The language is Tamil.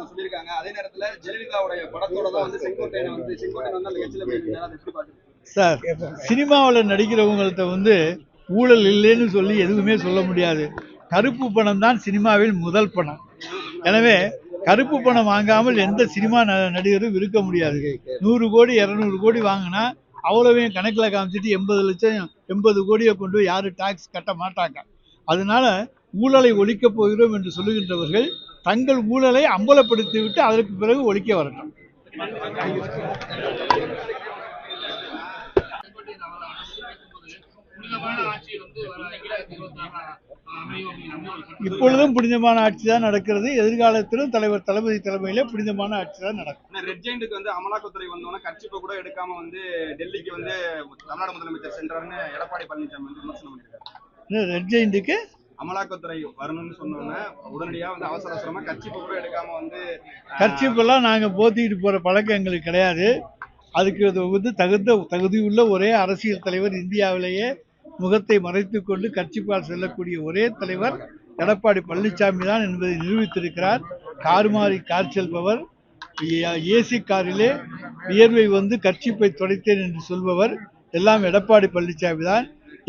அவங்க சொல்லியிருக்காங்க. அதே நேரத்துல ஜெயலலிதாவுடைய படத்தோட தான் வந்து செங்கோட்டையனை வந்து செங்கோட்டையன் வந்து அந்த கட்சியில போயிருந்தாரு அதை எப்படி பாக்குறீங்க சார் சினிமாவில் நடிக்கிறவங்கள்ட்ட வந்து ஊழல் இல்லைன்னு சொல்லி எதுவுமே சொல்ல முடியாது. கருப்பு பணம் தான் சினிமாவில் முதல் பணம். எனவே கருப்பு பணம் வாங்காமல் எந்த சினிமா ந- நடிகரும் இருக்க முடியாது. நூறு கோடி இரநூறு கோடி வாங்கினா அவ்வளவையும் கணக்கில் காமிச்சிட்டு எண்பது லட்சம் எண்பது கோடியை கொண்டு யாரும் டாக்ஸ் கட்ட மாட்டாங்க. அதனால ஊழலை ஒழிக்கப் போகிறோம் என்று சொல்லுகின்றவர்கள் தங்கள் ஊழலை அம்பலப்படுத்தி விட்டு அதற்கு பிறகு ஒழிக்க வரட்டும். இப்பொழுதும் புனிதமான ஆட்சி தான் நடக்கிறது. எதிர்காலத்திலும் தலைவர் தளபதி தலைமையில புனிதமான ஆட்சி தான் நடக்கும் ரெட் ஜெயின்ட்டுக்கு வந்து அமலாக்கத்துறை வந்தோன்னா கட்சிப்பை கூட எடுக்காம வந்து டெல்லிக்கு வந்து தமிழ்நாடு முதலமைச்சர் சென்றாருன்னு எடப்பாடி பழனிசாமி வந்து விமர்சனம் பண்ணியிருக்காரு ரெட் ஜெயிண்ட்டுக்கு அமலாக்கத்துறை வரணும்னு சொன்னோன்னே உடனடியா வந்து அவசர அவசரமா கட்சி கூட எடுக்காம வந்து கட்சிப்பெல்லாம் நாங்கள் போத்திட்டு போகிற பழக்கம் எங்களுக்கு கிடையாது. அதுக்கு அது வந்து தகுந்த தகுதியுள்ள ஒரே அரசியல் தலைவர் இந்தியாவிலேயே முகத்தை மறைத்து கொண்டு கட்சிப்பால் செல்லக்கூடிய ஒரே தலைவர் எடப்பாடி பழனிசாமி தான் என்பதை நிரூபித்திருக்கிறார். கார் மாறி கார் செல்பவர். ஏசி காரிலே வியர்வை வந்து கட்சிப்பை துடைத்தேன் என்று சொல்பவர். எல்லாம் எடப்பாடி பழனிசாமி தான்.